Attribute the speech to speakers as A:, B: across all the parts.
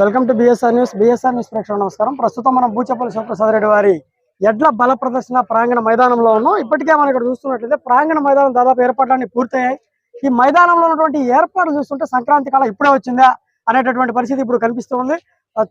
A: Welcome to BSR news. BSR news ప్రేక్షకులు నమస్కారం. ప్రస్తుతం మనం బూచపల్లి శివప్రసాద్ రెడ్డి వారి ఎడ్ల బల ప్రదర్శన ప్రాంగణ మైదానంలో ఉన్నాం. ఇప్పటికే మనం ఇక్కడ చూస్తున్నట్లయితే ప్రాంగణ మైదానం దాదాపు ఏర్పాట్లన్నీ పూర్తయ్యాయి. ఈ మైదానంలో ఉన్నటువంటి ఏర్పాట్లు చూస్తుంటే సంక్రాంతి కాలం ఇప్పుడే వచ్చిందా అనేటటువంటి పరిస్థితి ఇప్పుడు కనిపిస్తుంది.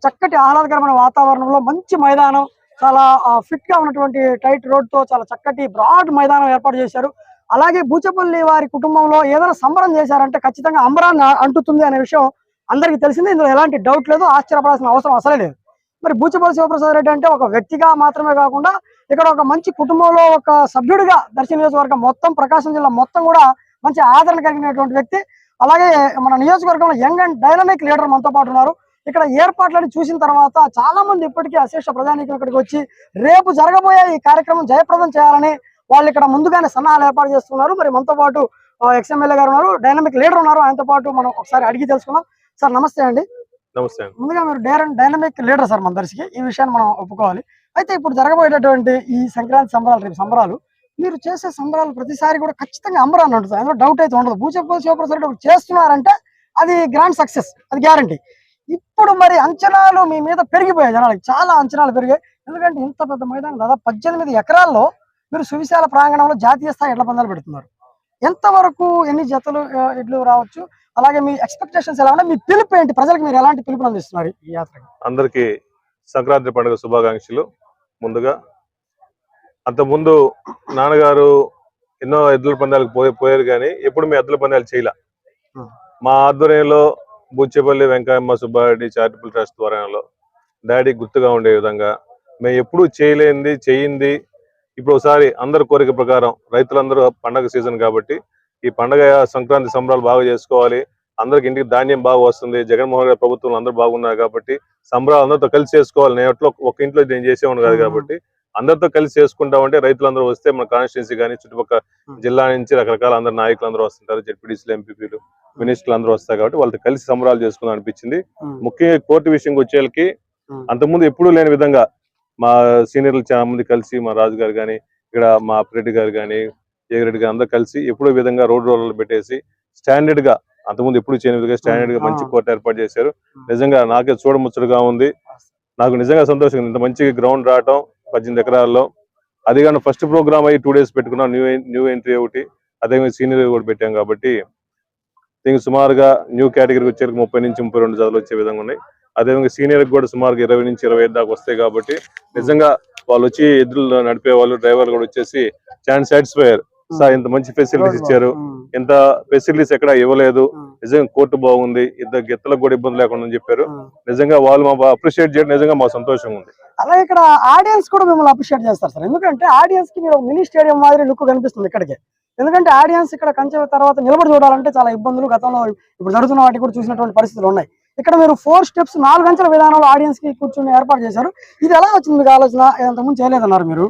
A: చక్కటి ఆహ్లాదకరమైన వాతావరణంలో మంచి మైదానం చాలా ఫిట్గా ఉన్నటువంటి టైట్ రోడ్తో చాలా చక్కటి బ్రాడ్ మైదానం ఏర్పాటు చేశారు. అలాగే బూచపల్లి వారి కుటుంబంలో ఏదైనా సంబరం చేశారంటే ఖచ్చితంగా అంబరాన్ని అంటుతుంది అనే విషయం అందరికీ తెలిసిందే ఇందులో ఎలాంటి డౌట్ లేదు ఆశ్చర్యపడాల్సిన అవసరం అసలే లేదు. మరి బూచపల్లి శివప్రసాద్ రెడ్డి అంటే ఒక వ్యక్తిగా మాత్రమే కాకుండా ఇక్కడ ఒక మంచి కుటుంబంలో ఒక సభ్యుడిగా దర్శన నియోజకవర్గం మొత్తం ప్రకాశం జిల్లా మొత్తం కూడా మంచి ఆదరణ కలిగినటువంటి వ్యక్తి. అలాగే మన నియోజకవర్గంలో యంగ్ అండ్ డైనమిక్ లీడర్ మనతో పాటు ఉన్నారు. ఇక్కడ ఏర్పాట్లను చూసిన తర్వాత చాలా మంది ఇప్పటికీ అశేష ప్రధానికులు ఇక్కడికి వచ్చి రేపు జరగబోయే ఈ కార్యక్రమం జయప్రదం చేయాలని వాళ్ళు ఇక్కడ ముందుగానే సన్నాహాలు ఏర్పాటు చేస్తున్నారు. మరి మనతో పాటు ఎక్స్ఎమ్మెల్యే గారు ఉన్నారు డైనమిక్ లీడర్ ఉన్నారు. ఆయనతో పాటు మనం ఒకసారి అడిగి తెలుసుకున్నాం సార్ నమస్తే అండి.
B: నమస్తే
A: ముందుగా మీరు డేర్ డైనమిక్ లీడర్ సార్ మన దర్శికి. ఈ విషయాన్ని మనం ఒప్పుకోవాలి. అయితే ఇప్పుడు జరగబోయేటటువంటి ఈ సంక్రాంతి సంబరాలు రేపు సంబరాలు మీరు చేసే సంబరాలు ప్రతిసారి కూడా ఖచ్చితంగా అంబరాన్ని ఉంటుంది అందులో డౌట్ అయితే ఉండదు. భూచప్పల్ శివప్రసాద్ ఒకటి చేస్తున్నారంటే అది గ్రాండ్ సక్సెస్ అది గ్యారంటీ ఇప్పుడు మరి అంచనాలు మీ మీద పెరిగిపోయాయి జనాలకి. చాలా అంచనాలు పెరిగాయి. ఎందుకంటే ఇంత పెద్ద మైదానం దాదాపు పద్దెనిమిది ఎకరాల్లో మీరు సువిశాల ప్రాంగణంలో జాతీయ స్థాయి ఎడ్ల పందాలు పెడుతున్నారు. ఎంతవరకు ఎన్ని జతలు ఆ, ఎడ్లు రావచ్చు? అలాగే మీ ఎక్స్పెక్టేషన్స్ ఎలా ఉన్నాయి? మీ పిలుపు ఏంటి? ప్రజలకు మీరు ఎలాంటి పిలుపుని అందిస్తున్నారు ఈ యాత్రకి?
B: అందరికి సంక్రాంతి పండుగ శుభాకాంక్షలు. ముందుగా అంతకుముందు నాన్నగారు ఎన్నో ఎద్దుల పందాలకు పోయి పోయారు కానీ ఎప్పుడు మీ ఎద్దుల పందాలు చేయలే. మా ఆధ్వర్యంలో బుచ్చేపల్లి వెంకయ్యమ్మ సుబ్బారెడ్డి చారిటబుల్ ట్రస్ట్ ద్వారాలో డాడీ గుర్తుగా ఉండే విధంగా మేము ఎప్పుడూ చేయలేంది చేయింది ఇప్పుడు ఒకసారి అందరి కోరిక ప్రకారం రైతులందరూ పండగ సీజన్ కాబట్టి ఈ పండగ సంక్రాంతి సంబరాలు బాగా చేసుకోవాలి. అందరికి ఇంటికి ధాన్యం బాగా వస్తుంది. జగన్మోహన్ గారి ప్రభుత్వం అందరూ బాగున్నారు కాబట్టి సంబరాలు అందరితో కలిసి చేసుకోవాలి. నేను ఎట్లా ఒక ఇంట్లో నేను చేసేవాడు కాదు. కాబట్టి అందరితో కలిసి చేసుకుంటా ఉంటే రైతులందరూ వస్తే మన కాన్స్టిట్యున్సీ కానీ చుట్టుపక్కల. జిల్లా నుంచి రకరకాల అందరు నాయకులు అందరూ వస్తుంటారు. జెడ్పీటీసీలు ఎంపీపీలు మినిస్టర్లు అందరూ వస్తారు కాబట్టి వాళ్ళతో కలిసి సంబరాలు చేసుకుందాం అనిపించింది. ముఖ్యంగా కోర్టు విషయంకి వచ్చేళ్ళకి. అంతకుముందు ఎప్పుడూ లేని విధంగా మా సీనియర్లు చాలా మంది కలిసి మా రాజు గారు కానీ ఇక్కడ మా అప్పిరెడ్డి గారు కానీ జయరెడ్డి గారు అందరూ కలిసి ఎప్పుడో విధంగా రోడ్ రోలర్లు పెట్టేసి స్టాండర్డ్గా అంతకుముందు ఎప్పుడు చేయని విధంగా
A: స్టాండర్డ్గా.
B: మంచి. కోర్టు ఏర్పాటు చేశారు. నిజంగా నాకే చూడముచ్చటగా ఉంది నాకు నిజంగా సంతోషం ఇంత మంచి గ్రౌండ్ రావటం పద్దెనిమిది ఎకరాల్లో అది కానీ ఫస్ట్ ప్రోగ్రామ్ అయ్యి టూ డేస్ పెట్టుకున్నాం న్యూ న్యూ ఎంట్రీ ఒకటి అదే సీనియర్ కూడా పెట్టాం కాబట్టి దీనికి సుమారుగా న్యూ కేటగిరీకి వచ్చేసరికి ముప్పై నుంచి ముప్పై రెండు జతలు వచ్చే విధంగా ఉన్నాయి అదేవిధంగా సీనియర్ కూడా సుమారుగా ఇరవై నుంచి ఇరవై ఐదు దాకా వస్తాయి కాబట్టి నిజంగా వాళ్ళు వచ్చి ఎద్దులు నడిపే వాళ్ళు డ్రైవర్లు కూడా వచ్చేసి చాలా సాటిస్ఫైర్ సార్ ఇంత మంచి ఫెసిలిటీస్ ఇచ్చారు. ఇంత ఫెసిలిటీస్ ఎక్కడ ఇవ్వలేదు. నిజంగా కోర్టు బాగుంది. ఇద్దరు గెత్తలకు కూడా ఇబ్బంది లేకుండా చెప్పారు. నిజంగా వాళ్ళు మా అప్రిషియేట్ చేయడం నిజంగా మా సంతోషంగా ఉంది.
A: అలాగే ఇక్కడ ఆడియన్స్ కూడా మిమ్మల్ని అప్రిషియేట్ చేస్తారు సార్. ఎందుకంటే ఆడియన్స్కి మీరు మినీ స్టేడియం మాదిరి లుక్ కనిపిస్తుంది ఇక్కడికి. ఎందుకంటే ఆడియన్స్ ఇక్కడ కంచె తర్వాత నిలబడి చూడాలంటే చాలా ఇబ్బందులు గతంలో ఇప్పుడు జరుగుతున్న వాటికి కూడా చూసినటువంటి పరిస్థితులు ఉన్నాయి. ఇక్కడ మీరు ఫోర్ స్టెప్స్ నాలుగు అంచెల విధానంలో ఆడియన్స్కి కూర్చొని ఏర్పాటు చేశారు. ఇది ఎలా వచ్చింది మీకు ఆలోచన? ఇంతకుముందు చేయలేదన్నారు మీరు.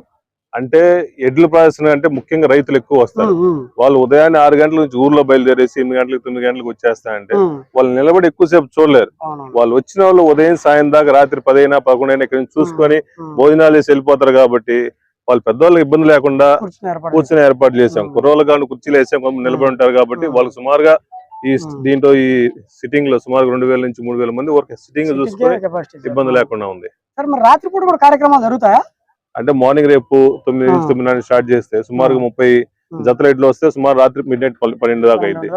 B: అంటే ఎడ్ల ప్రదర్శన అంటే ముఖ్యంగా రైతులు ఎక్కువ వస్తారు. వాళ్ళు ఉదయాన్నే ఆరు గంటల నుంచి ఊర్లో బయలుదేరేసి ఎనిమిది గంటలకు తొమ్మిది గంటలకు వచ్చేస్తారంటే వాళ్ళు నిలబడి ఎక్కువసేపు చూడలేరు. వాళ్ళు వచ్చిన వాళ్ళు ఉదయం సాయం దాకా రాత్రి పదైనా పదకొండైనా ఇక్కడ నుంచి చూసుకొని భోజనాలు చేసి వెళ్ళిపోతారు కాబట్టి వాళ్ళు పెద్దవాళ్ళకి ఇబ్బంది లేకుండా
A: కూర్చొని ఏర్పాటు
B: చేసాం. కుర్రోళ్ళు కానీ కుర్చీలు వేసాం నిలబడి ఉంటారు కాబట్టి
A: ఉమ్.
B: వాళ్ళకి సుమారుగా ఈ. దీంట్లో ఈ సిట్టింగ్లో సుమారు రెండు వేల నుంచి మూడు వేల మంది వరకు సిట్టింగ్. చూసుకొని. ఇబ్బంది లేకుండా ఉంది
A: రాత్రిపూట కూడా కార్యక్రమాలు జరుగుతాయా
B: అంటే మార్నింగ్ రేపు తొమ్మిది నుంచి. తొమ్మిది స్టార్ట్ చేస్తే సుమారుగా ముప్పై
A: ఉమ్.
B: జతల ఎడ్లు వస్తే సుమారు రాత్రి మిడ్ నైట్ పన్నెండు దాకా అయింది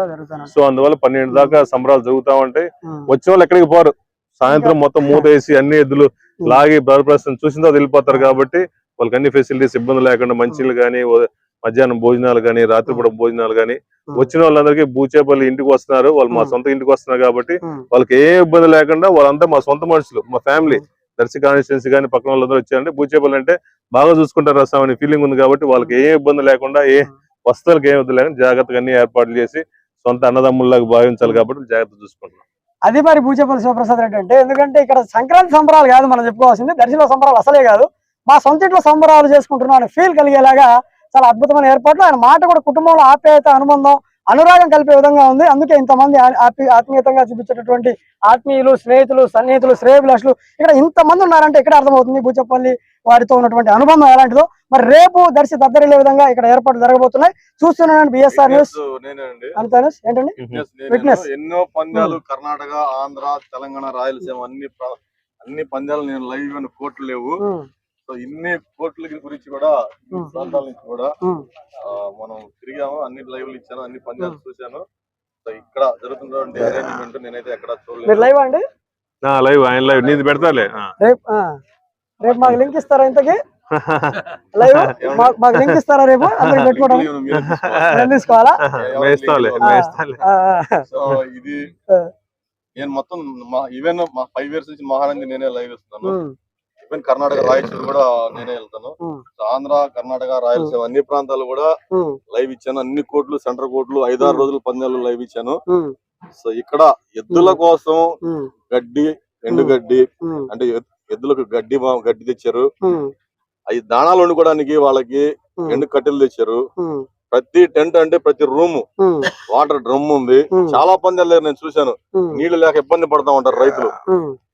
B: సో అందువల్ల పన్నెండు దాకా సంబరాలు జరుగుతా ఉంటాయి
A: ఉమ్.
B: వచ్చిన వాళ్ళు ఎక్కడికి పోరు సాయంత్రం మొత్తం మూత వేసి అన్ని ఎద్దులు. లాగి ప్రదర్శన చూసిన తర్వాత వెళ్ళిపోతారు కాబట్టి వాళ్ళకి అన్ని ఫెసిలిటీస్ ఇబ్బంది లేకుండా మంచిలు కానీ మధ్యాహ్నం భోజనాలు కానీ రాత్రిపూట భోజనాలు కానీ. వచ్చిన వాళ్ళందరికీ బూచేపల్లి ఇంటికి వస్తున్నారు వాళ్ళు మా. సొంత ఇంటికి వస్తున్నారు కాబట్టి. వాళ్ళకి ఏ ఇబ్బంది లేకుండా వాళ్ళంతా మా సొంత మనుషులు మా ఫ్యామిలీ దర్శి కాన్స్టిట్యున్సీ కానీ పక్కన వాళ్ళందరూ వచ్చారంటే బూచేపల్లి అంటే బాగా చూసుకుంటారు రసం అనే ఫీలింగ్ ఉంది కాబట్టి వాళ్ళకి ఏ ఇబ్బంది లేకుండా ఏ వస్తువులకు ఏ ఇబ్బంది లేకుండా జాగ్రత్తగా అన్ని ఏర్పాట్లు చేసి సొంత అన్నదమ్ముల్లాగా భావించాలి కాబట్టి జాగ్రత్త చూసుకుంటున్నాం
A: అది మరి పూజపల్లి శివప్రసాద్ రెడ్డి అంటే ఎందుకంటే ఇక్కడ సంక్రాంతి సంబరాలు కాదు మనం చెప్పుకోవాల్సింది దర్శిలో సంబరాలు అసలే కాదు మా సొంత ఇంట్లో సంబరాలు చేసుకుంటున్నాం అనే ఫీల్ కలిగేలాగా చాలా అద్భుతమైన ఏర్పాట్లు. ఆయన మాట కూడా కుటుంబంలో ఆప్యాయత అనుబంధం అనురాగం కలిపే విధంగా ఉంది. అందుకే ఇంతమంది ఆత్మీయతంగా చూపించేటటువంటి ఆత్మీయులు స్నేహితులు సన్నిహితులు శ్రేయభిలాషులు ఇక్కడ ఇంతమంది ఉన్నారంటే ఇక్కడ అర్థమవుతుంది బూచపల్లి వారితో ఉన్నటువంటి అనుబంధం ఎలాంటిదో. మరి రేపు దర్శి దద్దరిల్లే విధంగా ఇక్కడ ఏర్పాట్లు జరగబోతున్నాయి. చూస్తున్నాను బిఎస్ఆర్ న్యూస్ ఏంటండి.
C: ఎన్నో పందాలు కర్ణాటక ఆంధ్ర తెలంగాణ రాయలసీమ అన్ని అన్ని పందాలు నేను లైవ్ అని కోట్లు లేవు సో ఇన్ని కోట్ల గురించి కూడా. ప్రాంతాల నుంచి కూడా మనం తిరిగాము అన్ని లైవ్లు ఇచ్చాను అన్ని పందాలు చూశాను. సో ఇక్కడ జరుగుతున్నటువంటి అరేంజ్మెంట్ నేనైతే ఎక్కడ చూడలేదు.
A: లైవ్ అండి?
B: లైవ్ ఆయన లైవ్ నీది పెడతాలే.
A: రేపు మాకు లింక్ ఇస్తారా ఇంతకి? లైవ్? మాకు- మాకు లింక్ ఇస్తారా రేపు? అందరికి పెట్టుకోవడం?
C: తీసుకోవాలి. సో ఇది. నేను మొత్తం మా ఈవెన్ మా ఫైవ్ ఇయర్స్ నుంచి మహానంది నేనే లైవ్ ఇస్తున్నాను.
A: ఉమ్,
C: ఈవెన్ కర్ణాటక రాయచూరు కూడా నేనే వెళ్తాను. ఆంధ్ర కర్ణాటక రాయలసీమ అన్ని ప్రాంతాలు కూడా లైవ్ ఇచ్చాను. అన్ని కోట్లు సెంటర్ కోట్లు ఐదారు రోజులు పందాలు లైవ్ ఇచ్చాను. సో ఇక్కడ ఎద్దుల కోసం గడ్డి ఎండు గడ్డి అంటే ఎద్- ఎద్దులకు గడ్డి గడ్డి తెచ్చారు. అవి దాణాలు వండుకోవడానికి వాళ్ళకి ఎండు కట్టెలు తెచ్చారు. ప్రతి టెంట్ అంటే ప్రతి రూమ్. వాటర్ డ్రమ్ ఉంది. చాలా పందాలు నేను చూశాను. నీళ్ళు లేక ఇబ్బంది పడతా ఉంటారు రైతులు.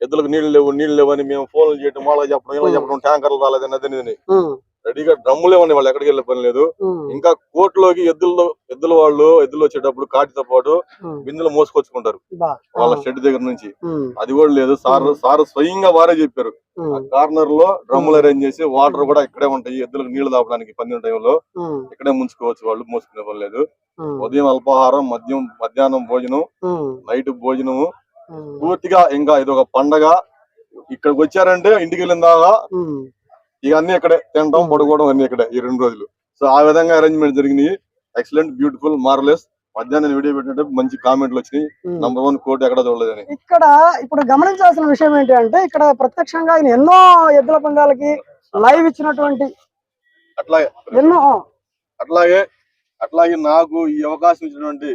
C: ఎద్దులకు నీళ్ళు లేవు నీళ్ళు లేవు అని మేము ఫోన్లు చేయడం వాళ్ళకి చెప్పడం ఇలా చెప్పడం ట్యాంకర్లు రాలేదు అన్నది ఇది
A: ఉమ్,
C: రెడీగా డ్రమ్ములు లేవని వాళ్ళు ఎక్కడికి వెళ్ళే పని లేదు. ఇంకా కోర్టులోకి ఎద్దుల్లో ఎద్దుల వాళ్ళు ఎద్దులు వచ్చేటప్పుడు కాటితో పాటు బిందులు మోసుకొచ్చుకుంటారు. వాళ్ళ షెడ్ దగ్గర నుంచి. అది కూడా లేదు. సార్ సార్ స్వయంగా వారే చెప్పారు. కార్నర్లో డ్రమ్ములు అరేంజ్ చేసి వాటర్ కూడా ఇక్కడే ఉంటాయి. ఎద్దులకు నీళ్ళు తాపడానికి పందిన టైంలో ఇక్కడే ముంచుకోవచ్చు వాళ్ళు మోసుకునే పని లేదు. ఉదయం అల్పాహారం మద్యం మధ్యాహ్నం భోజనం నైట్ భోజనము. పూర్తిగా ఇంకా ఇది ఒక పండగ. ఇక్కడికి వచ్చారంటే ఇంటికి వెళ్ళిన దాకా ఇక అన్ని ఇక్కడే తినడం పడుకోవడం అన్ని ఇక్కడే ఈ రెండు రోజులు. సో ఆ విధంగా అరేంజ్మెంట్ జరిగినాయి. ఎక్సలెంట్ బ్యూటిఫుల్ మార్లెస్ మధ్యాహ్నం వీడియో పెట్టినట్టు మంచి కామెంట్లు వచ్చినాయి. నంబర్ వన్ కోట్ ఎక్కడ చూడలేదని.
A: ఇక్కడ ఇప్పుడు గమనించాల్సిన విషయం ఏంటి అంటే ఇక్కడ ప్రత్యక్షంగా ఆయన ఎన్నో ఎద్దుల పందాలకి లైవ్ ఇచ్చినటువంటి
C: అట్లాగే.
A: ఎన్నో
C: అట్లాగే అట్లాగే నాకు ఈ అవకాశం ఇచ్చినటువంటి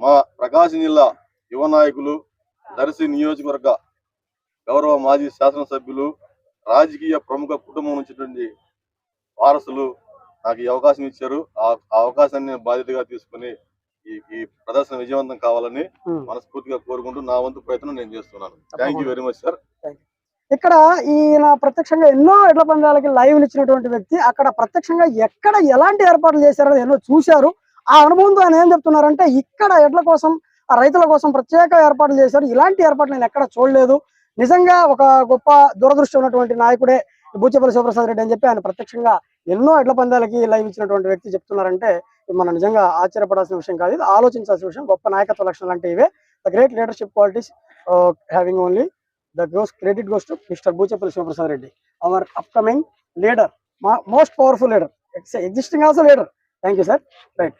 C: మా ప్రకాశం జిల్లా యువ నాయకులు దర్శి నియోజకవర్గ గౌరవ మాజీ శాసనసభ్యులు రాజకీయ ప్రముఖ కుటుంబం నుంచి వారసులు నాకు ఈ అవకాశం ఇచ్చారు. ఆ అవకాశాన్ని నేను బాధ్యతగా తీసుకుని ఈ ఈ ప్రదర్శన విజయవంతం కావాలని
A: ఉమ్.
C: మనస్ఫూర్తిగా కోరుకుంటూ నా వంతు ప్రయత్నం నేను చేస్తున్నాను. థ్యాంక్ వెరీ మచ్ సార్
A: ఇక్కడ ఈయన ప్రత్యక్షంగా ఎన్నో ఎడ్ల పందాలకి లైవ్ ఇచ్చినటువంటి వ్యక్తి అక్కడ ప్రత్యక్షంగా ఎక్కడ ఎలాంటి ఏర్పాట్లు చేశారో ఎన్నో చూశారు. ఆ అనుభవంతో ఆయన ఏం చెప్తున్నారంటే ఇక్కడ ఎడ్ల కోసం ఆ రైతుల కోసం ప్రత్యేక ఏర్పాట్లు చేశారు. ఇలాంటి ఏర్పాట్లు నేను ఎక్కడ చూడలేదు. నిజంగా ఒక గొప్ప దురదృష్టం ఉన్నటువంటి నాయకుడే బూచేపల్లి శివప్రసాద్ రెడ్డి అని చెప్పి ఆయన ప్రత్యక్షంగా ఎన్నో ఎడ్ల పందాలకి లైవ్ ఇచ్చినటువంటి వ్యక్తి చెప్తున్నారంటే మనం నిజంగా ఆశ్చర్యపడాల్సిన విషయం కాదు. ఇది ఆలోచించాల్సిన విషయం. గొప్ప నాయకత్వ లక్షణాలు అంటే ఇవే. The great leadership qualities having only the goes credit goes to mister Boochapalli Sivaprasad Reddy. Our upcoming leader mo- most powerful leader, Ex- existing also leader. Sir right